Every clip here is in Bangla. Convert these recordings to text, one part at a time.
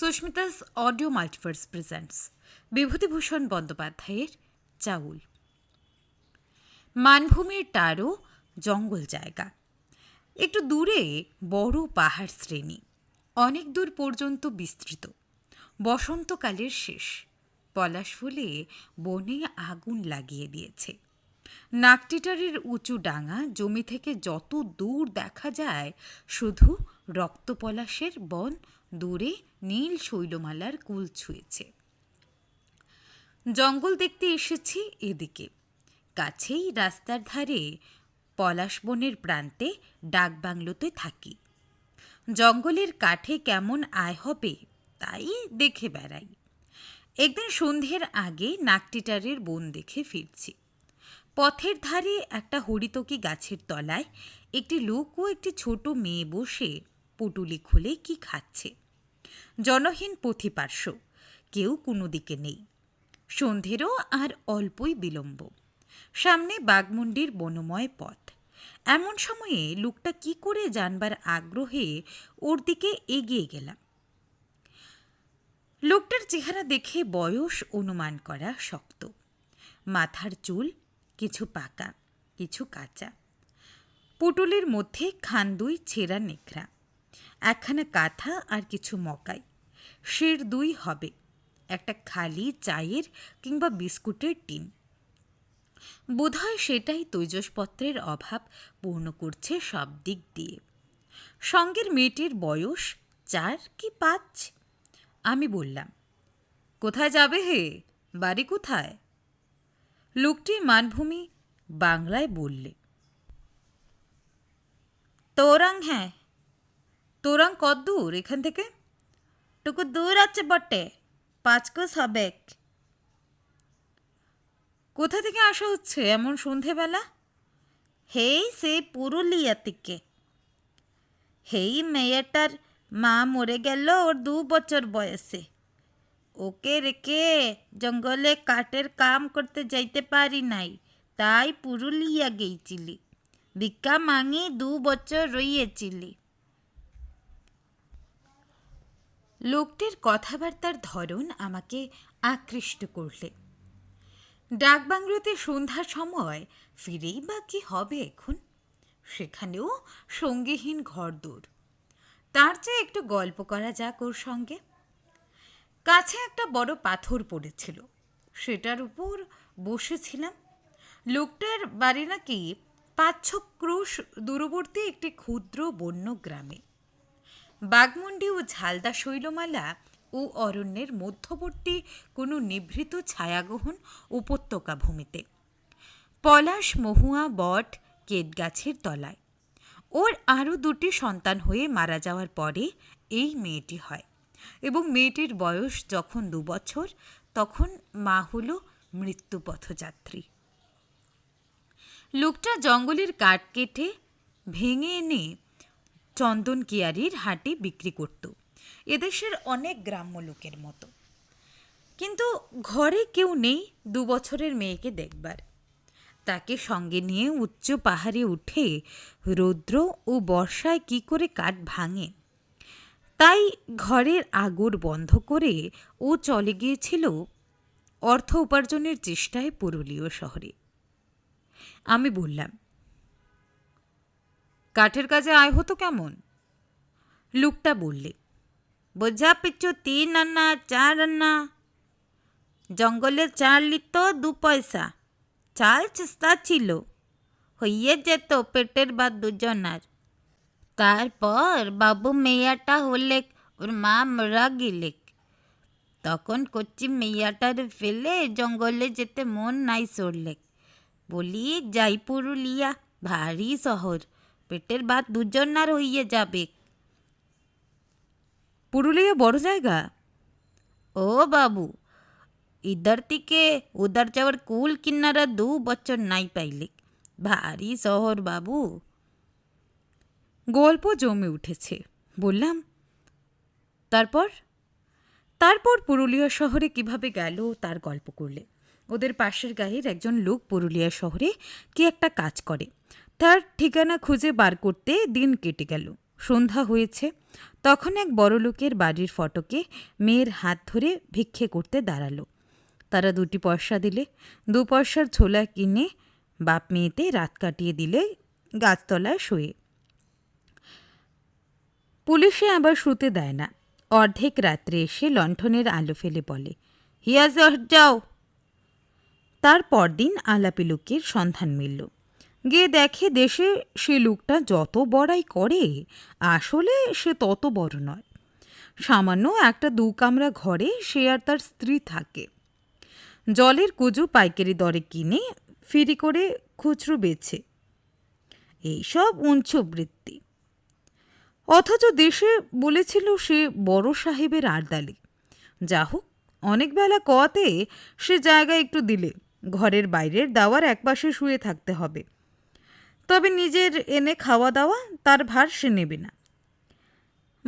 Susmita's audio multiverse presents. Bibhutibhushan বন্দ্যোপাধ্যায়ের চাউল। মানভূমির টারও জঙ্গল জায়গা। একটু দূরে বড় পাহাড় শ্রেণি। অনেক দূর পর্যন্ত বিস্তৃত। বসন্তকালের শেষ। পলাশ ফুলে বনে আগুন লাগিয়ে দিয়েছে। নাকটিটারের উঁচু ডাঙা জমি থেকে যত দূর দেখা যায়, শুধু রক্তপলাশের বন দূরে নীল শৈলমালার কুল ছুঁয়েছে। জঙ্গল দেখতে এসেছি এদিকে। কাছেই রাস্তার ধারে পলাশ বনের প্রান্তে ডাকবাংলোতে থাকি। জঙ্গলের কাঠে কেমন আয় হবে তাই দেখে বেড়াই। একদিন সন্ধ্যের আগে নাকটিটারের বন দেখে ফিরছি। পথের ধারে একটা হরিতকি গাছের তলায় একটি লোক ও একটি ছোট মেয়ে বসে পুটুলি খুলে কি খাচ্ছে? জনহীন পথিপার্শ্ব, কেউ কোনো দিকে নেই। সন্ধেরও আর অল্পই বিলম্ব। সামনে বাগমুন্ডির বনময় পথ। এমন সময়ে লোকটা কি করে জানবার আগ্রহে ওর দিকে এগিয়ে গেলাম। লোকটার চেহারা দেখে বয়স অনুমান করা শক্ত। মাথার চুল কিছু পাকা, কিছু কাঁচা। পুটুলির মধ্যে খান্দুই ছেঁড়া নেকড়া। একখানা কাঁথা আর কিছু মকাই। শের দুই হবে, একটা খালি চায়ের কিংবা বিস্কুটের টিন। বোধহয় সেটাই তৈজসপত্রের অভাব পূর্ণ করছে সব দিক দিয়ে। সঙ্গের মেয়েটির বয়স চার কি পাঁচ? আমি বললাম, কোথায় যাবে হে? বাড়ি কোথায়? লোকটি মানভূমি বাংলায় বললে, তোরাং হ্যাঁ তোরাং কত দূর এখান থেকে? টুকু দূর আছে বটে, পাঁচ কোষ হবে কোথা থেকে আসা হচ্ছে এমন সন্ধেবেলা? হেই, সেই পুরুলিয়া থেকে। হেই, মেয়েটার মা মরে গেল ওর দু বছর বয়সে। ওকে রেখে জঙ্গলে কাঠের কাম করতে যাইতে পারি নাই, তাই পুরুলিয়া গেইছিলি। ভিক্ষা মাঙি দু বছর রইয়েছিলি। লোকটির কথাবার্তার ধরন আমাকে আকৃষ্ট করলে। ডাকবাংলোতে সন্ধ্যার সময় ফিরেই বা কি হবে এখন? সেখানেও সঙ্গীহীন ঘরদোর। তার চেয়ে একটু গল্প করা যাক ওর সঙ্গে। কাছে একটা বড় পাথর পড়েছিল। সেটার উপর বসেছিলাম। লোকটার বাড়ি নাকি পাঁচ ক্রোশ দূরবর্তী একটি ক্ষুদ্র বন্য গ্রামে। বাগমুন্ডি ও ঝালদা শৈলমালা ও অরণ্যের মধ্যবর্তী কোনো নিভৃত ছায়াগ্রহণ উপত্যকা ভূমিতে। পলাশ, মহুয়া, বট কেতগাছের তলায়। ওর আরও দুটি সন্তান হয়ে মারা যাওয়ার পরে এই মেয়েটি হয় এবং মেয়েটির বয়স যখন দু বছর, তখন মা হলো মৃত্যুপথযাত্রী লোকটা জঙ্গলের কাঠ কেটে ভেঙে এনে চন্দন কিয়ারির হাটে বিক্রি করত। এদেশের অনেক গ্রাম্য লোকের মতো। কিন্তু ঘরে কেউ নেই দু বছরের মেয়েকে দেখবার। তাকে সঙ্গে নিয়ে উচ্চ পাহাড়ে উঠে রৌদ্র ও বর্ষায় কি করে কাঠ ভাঙে। তাই ঘরের আগর বন্ধ করে ও চলে গিয়েছিল অর্থ উপার্জনের চেষ্টায় পুরুলীয় শহরে। আমি বললাম কাঠের কাজে আয় হতো কেমন? লোকটা বললে, বোঝা পিছু তিন আন্না চার আন্না জঙ্গলে চাল লিত দু পয়সা, চাল চেষ্টা ছিল, হইয়ে যেত পেটের বা দুজনার। তারপর বাবু মেয়াটা হলে ওর মা মারা গেলে তখন কচ্ছি মেয়াটার ফেলে জঙ্গলে যেতে মন নাই সরলে বলি, যাই পুরুলিয়া, ভারী শহর। পেটের ভাত দুজন দুজনার হইয়ে যাবে। পুরুলিয়া বড় জায়গা? ও বাবু ইধার থেকে উধার যাওয়ার কুল কিনারা দু বছর নাই পাইলে। ভারী শহর বাবু। গল্প জমে উঠেছে। বললাম তারপর? তারপর পুরুলিয়া শহরে কীভাবে গেল তার গল্প করলে। ওদের পাশের গায়ের একজন লোক পুরুলিয়া শহরে কি একটা কাজ করে। তার ঠিকানা খুঁজে বার করতে দিন কেটে গেল। সন্ধ্যা হয়েছে। তখন এক বড়লোকের বাড়ির ফটকে মেয়ের হাত ধরে ভিক্ষে করতে দাঁড়াল। তারা দুটি পয়সা দিলে। দু পয়সার ছোলা কিনে বাপ মেয়েতে রাত কাটিয়ে দিলে গাছতলায় শুয়ে। পুলিশে আবার শুতে দেয় না। অর্ধেক রাত্রে এসে লণ্ঠনের আলো ফেলে বলে হিয়া যাও। তার পরদিন আলাপি লোকের সন্ধান মিলল। গিয়ে দেখে দেশে সে লোকটা যত বড়াই করে, আসলে সে তত বড় নয়। সামান্য একটা দু কামরা ঘরে সে আর তার স্ত্রী থাকে। জলের কুজু পাইকারি দরে কিনে ফিরি করে খুচরো বেচে। এইসব উঞ্চ বৃত্তি। অথচ দেশে বলেছিল সে বড় সাহেবের আর্দালি যা হোক, অনেক বেলা কতে সে জায়গা একটু দিলে, ঘরের বাইরের দাওয়ার একপাশে শুয়ে থাকতে হবে। তবে নিজের এনে খাওয়া দাওয়া তার ভার সে নেবে না।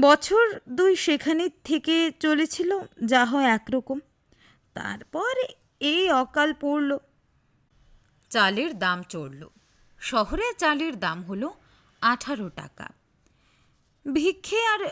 বছর দুই সেখানে থেকে চলেছিল যা হয় একরকম। তারপর এই অকাল পড়ল। চালের দাম চড়ল। শহরে চালের দাম হলো আঠারো টাকা। ভিক্ষে আর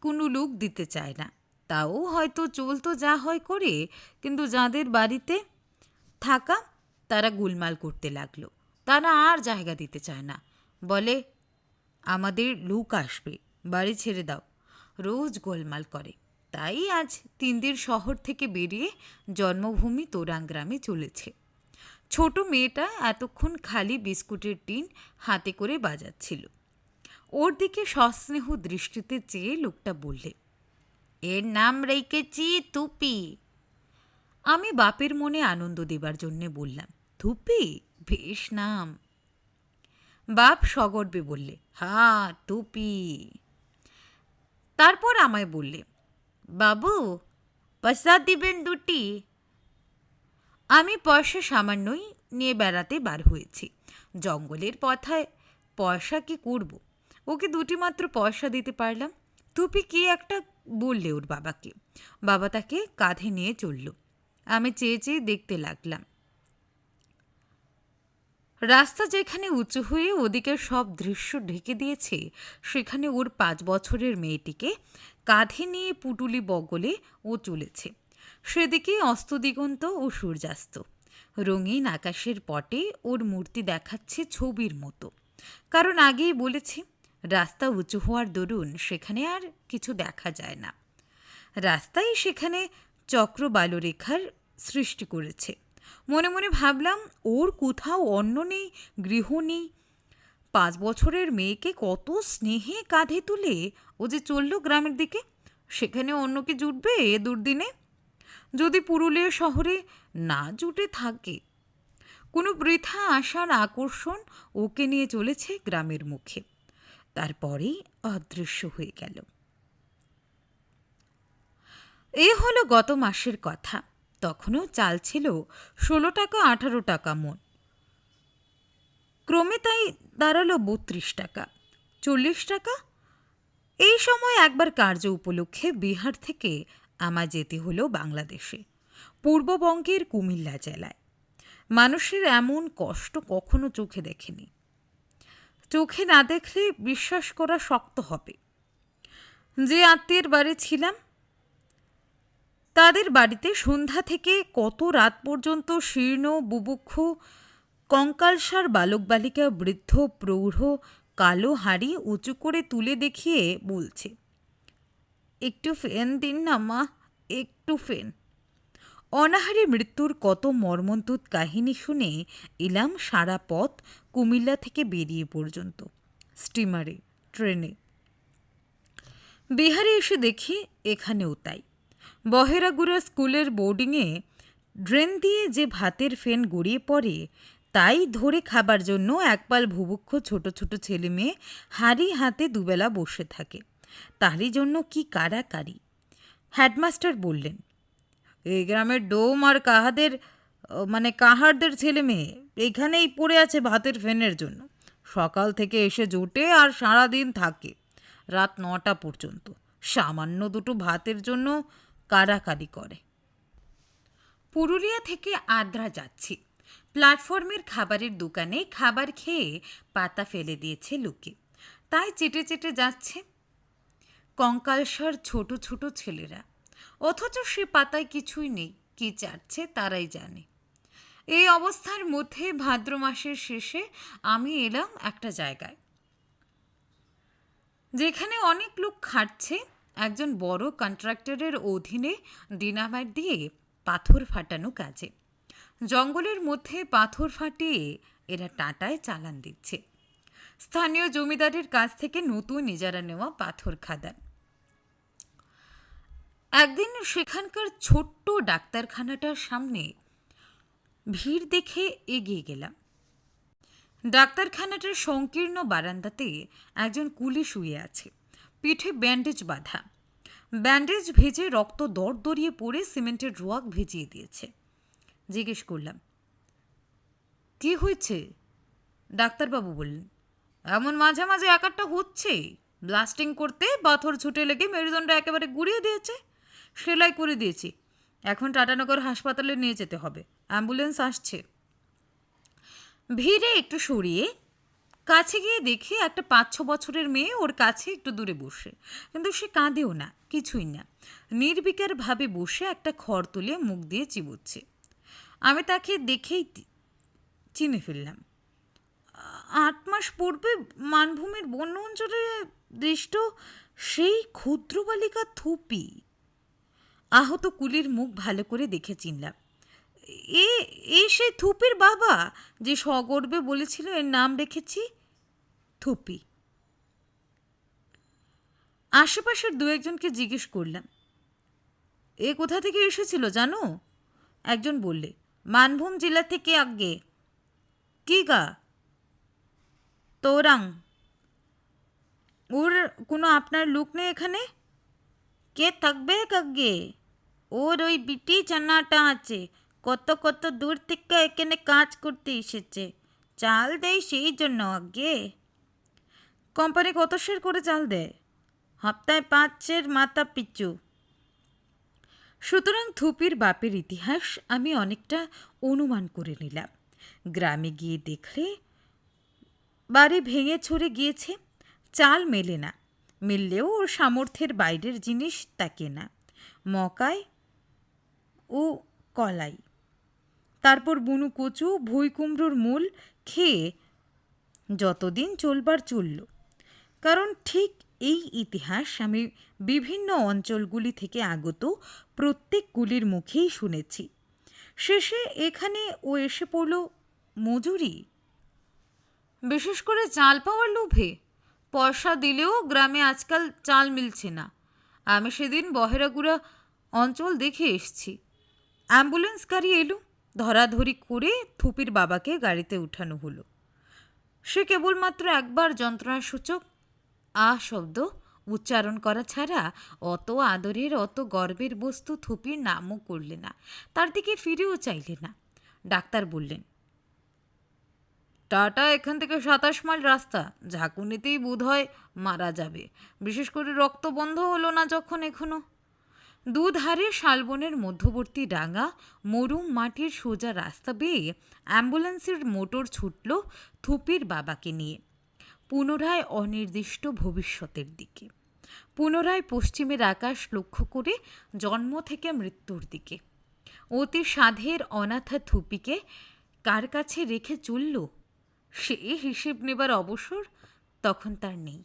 কোনো লোক দিতে চায় না। তাও হয়তো চলতো যা হয় করে, কিন্তু যাদের বাড়িতে থাকা তারা গোলমাল করতে লাগল। তারা আর জায়গা দিতে চায় না। বলে, আমাদের লোক আসবে, বাড়ি ছেড়ে দাও। রোজ গোলমাল করে। তাই আজ তিনদিন শহর থেকে বেরিয়ে জন্মভূমি তোরাং গ্রামে চলেছে। ছোট মেয়েটা এতক্ষণ খালি বিস্কুটের টিন হাতে করে বাজাচ্ছিল। ওর দিকে সস্নেহ দৃষ্টিতে চেয়ে লোকটা বললে, এর নাম রেখেছি তুপি আমি বাপের মনে আনন্দ দেবার জন্যে বললাম, থুপি? বেশ নাম। বাপ সগর্বে বললে, হা, টুপি। তারপর আমায় বললে, বাবু, পয়সা দিবেন দুটি। আমি পয়সা সামান্যই নিয়ে বেড়াতে বার হয়েছি। জঙ্গলের পথায় পয়সা কি করব? ওকে দুটি মাত্র পয়সা দিতে পারলাম। টুপি কি একটা বললে ওর বাবাকে। বাবা তাকে কাঁধে নিয়ে চলল। আমি চেয়ে চেয়ে দেখতে লাগলাম। রাস্তা যেখানে উঁচু হয়ে ওদিকের সব দৃশ্য ঢেকে দিয়েছে, সেখানে ওর পাঁচ বছরের মেয়েটিকে কাঁধে নিয়ে পুটুলি বগলে ও চলেছে। সেদিকে অস্তদিগন্ত ও সূর্যাস্ত। রঙিন আকাশের পটে ওর মূর্তি দেখাচ্ছে ছবির মতো। কারণ আগেই বলেছি, রাস্তা উঁচু হওয়ার দরুন সেখানে আর কিছু দেখা যায় না। রাস্তাই সেখানে চক্র বালরেখার সৃষ্টি করেছে। মনে মনে ভাবলাম, ওর কোথাও অন্ন নেই, গৃহ নেই। পাঁচ বছরের মেয়েকে কত স্নেহে কাঁধে তুলে ও যে চলল গ্রামের দিকে, সেখানে অন্য কি জুটবে এ দুর্দিনে? যদি পুরুলিয়া শহরে না জুটে থাকে, কোনো বৃথা আশার আকর্ষণ ওকে নিয়ে চলেছে গ্রামের মুখে। তারপরেই অদৃশ্য হয়ে গেল। এ হলো গত মাসের কথা। তখনও চাল ছিল ষোলো টাকা, আঠারো টাকা মন ক্রমে তাই দাঁড়াল বত্রিশ টাকা, চল্লিশ টাকা। এই সময় একবার কার্য উপলক্ষে বিহার থেকে আমার যেতে হলো বাংলাদেশে, পূর্ববঙ্গের কুমিল্লা জেলায়। মানুষের এমন কষ্ট কখনো চোখে দেখেনি। চোখে না দেখলে বিশ্বাস করা শক্ত হবে। যে আত্মীয়ের বাড়ি ছিলাম তাদের বাড়িতে সন্ধ্যা থেকে কত রাত পর্যন্ত শীর্ণ, বুবুক্ষ, কঙ্কালসার বালক বালিকা বৃদ্ধ, প্রৌঢ়, কালো হাড়ি উঁচু করে তুলে দেখিয়ে বলছে, একটু ফেন দিন না মা, একটু ফেন। অনাহারে মৃত্যুর কত মর্মন্তুদ কাহিনী শুনে এলাম সারা পথ কুমিল্লা থেকে বেরিয়ে পর্যন্ত, স্টিমারে, ট্রেনে। বিহারে এসে দেখি এখানেও তাই। বহেরাগুড়া স্কুলের বোর্ডিংয়ে ড্রেন দিয়ে যে ভাতের ফেন গড়িয়ে পড়ে, তাই ধরে খাবার জন্য একপাল ভুবুক্ষ ছোট ছোট ছেলে মেয়ে হাড়ি হাতে দুবেলা বসে থাকে। তারই জন্য কি কারাকারি? হেডমাস্টার বললেন এই গ্রামের ডোম আর কাহাদের মানে কাহারদের ছেলে মেয়ে এখানেই পড়ে আছে ভাতের ফেনের জন্য। সকাল থেকে এসে জোটে আর সারাদিন থাকে, রাত নটা পর্যন্ত। সামান্য দুটো ভাতের জন্য কারাকারি করে। পুরুলিয়া থেকে আদ্রা যাচ্ছি। প্ল্যাটফর্মের খাবারের দোকানে খাবার খেয়ে পাতা ফেলে দিয়েছে লোকে। তাই চেটে চেটে যাচ্ছে। কঙ্কালসার ছোট ছোট ছেলেরা। অথচ সে পাতায় কিছুই নেই, কি চাচ্ছে তারাই জানে। এই অবস্থার মধ্যে ভাদ্র মাসের শেষে আমি এলাম একটা জায়গায়। যেখানে অনেক লোক খাটছে একজন বড় কন্ট্রাক্টরের অধীনে ডিনামাইট দিয়ে পাথর ফাটানো কাজে। জঙ্গলের মধ্যে পাথর ফাটিয়ে এরা টাটায় চালান দিচ্ছে। স্থানীয় জমিদারের কাছ থেকে নতুন ইজারা নেওয়া পাথর খাদান। একদিন সেখানকার ছোট্ট ডাক্তারখানাটার সামনে ভিড় দেখে এগিয়ে গেলাম। ডাক্তারখানাটার সংকীর্ণ বারান্দাতে একজন কুলি শুয়ে আছে। পিঠে ব্যান্ডেজ বাঁধা। ব্যান্ডেজ ভেজে রক্ত দরদরিয়ে পড়ে সিমেন্টের রোয়াক ভিজিয়ে দিয়েছে। জিজ্ঞেস করলাম, কি হয়েছে? ডাক্তারবাবু বললেন, এমন মাঝে মাঝে এক একটা হচ্ছে। ব্লাস্টিং করতে পাথর ছুটে লেগে মেরুদণ্ড একেবারে গুড়িয়ে দিয়েছে। সেলাই করে দিয়েছি। এখন টাটানগর হাসপাতালে নিয়ে যেতে হবে। অ্যাম্বুলেন্স আসছে। ভিড়ে একটু সরিয়ে কাছে গিয়ে দেখি একটা পাঁচ ছ বছরের মেয়ে ওর কাছে একটু দূরে বসে। কিন্তু সে কাঁদেও না, কিছুই না। নির্বিকারভাবে বসে একটা খড় তুলে মুখ দিয়ে চিবুচ্ছে। আমি তাকে দেখেই চিনে ফেললাম। আট মাস পূর্বে মানভূমির বন্য অঞ্চলে দৃষ্ট সেই ক্ষুদ্র বালিকা থুপি। আহত কুলির মুখ ভালো করে দেখে চিনলাম। এ এ সেই থুপির বাবা যে সগর্বে বলেছিল এর নাম রেখেছি? থুপি। আশেপাশের দু একজনকে জিজ্ঞেস করলাম, এ কোথা থেকে এসেছিল জানো? একজন বললে, মানভূম জেলা থেকে আগে। কি গা? তোরাং। ওর কোনো আপনার লুক নেই এখানে? কে থাকবে কাগে ওর ওই বিটি চানাটা আছে। কত কত দূর থেকে এখানে কাজ করতে এসেছে। চাল দেয় সেই জন্য আগে। কোম্পানি কত শের করে চাল দেয়। হপ্তায় পাঁচ শের মাথা পিছু। সুতরাং থুপির বাপের ইতিহাস আমি অনেকটা অনুমান করে নিলাম। গ্রামে গিয়ে দেখলে বাড়ি ভেঙে ছড়ে গিয়েছে, চাল মেলে না। মিললেও ওর সামর্থ্যের বাইরের জিনিস তাকে না। মকায় ও কলাই। তারপর বুনু কচু, ভুই কুমড়োর মূল খেয়ে যতদিন চলবার চলল। কারণ ঠিক এই ইতিহাস আমি বিভিন্ন অঞ্চলগুলি থেকে আগত প্রত্যেক কুলির মুখেই শুনেছি। শেষে এখানে ও এসে পড়ল মজুরি। বিশেষ করে চাল পাওয়ার লোভে। পয়সা দিলেও গ্রামে আজকাল চাল মিলছে না। আমি সেদিন বহেরাগুড়া অঞ্চল দেখে এসছি। অ্যাম্বুলেন্স গাড়ি এলো। ধরাধরি করে থুপির বাবাকে গাড়িতে উঠানো হলো। সে কেবলমাত্র একবার যন্ত্রণাসূচক আ শব্দ উচ্চারণ করা ছাড়া অত আদরের, অত গর্বের বস্তু থুপির নামও করলে না। তার দিকে ফিরেও চাইলে না। ডাক্তার বললেন, টাটা, এখান থেকে সাতাশ মাইল রাস্তা। ঝাঁকুনিতেই বোধ হয় মারা যাবে। বিশেষ করে রক্ত বন্ধ হলো না যখন এখনও। দুধারে শালবনের মধ্যবর্তী ডাঙা মরুম মাটির সোজা রাস্তা বেয়ে অ্যাম্বুলেন্সের মোটর ছুটল থুপির বাবাকে নিয়ে। পুনরায় অনির্দিষ্ট ভবিষ্যতের দিকে। পুনরায় পশ্চিমের আকাশ লক্ষ্য করে জন্ম থেকে মৃত্যুর দিকে। অতি সাধের অনাথা থুপিকে কার কাছে রেখে চলল? সে হিসেব নেবার অবসর তখন তার নেই।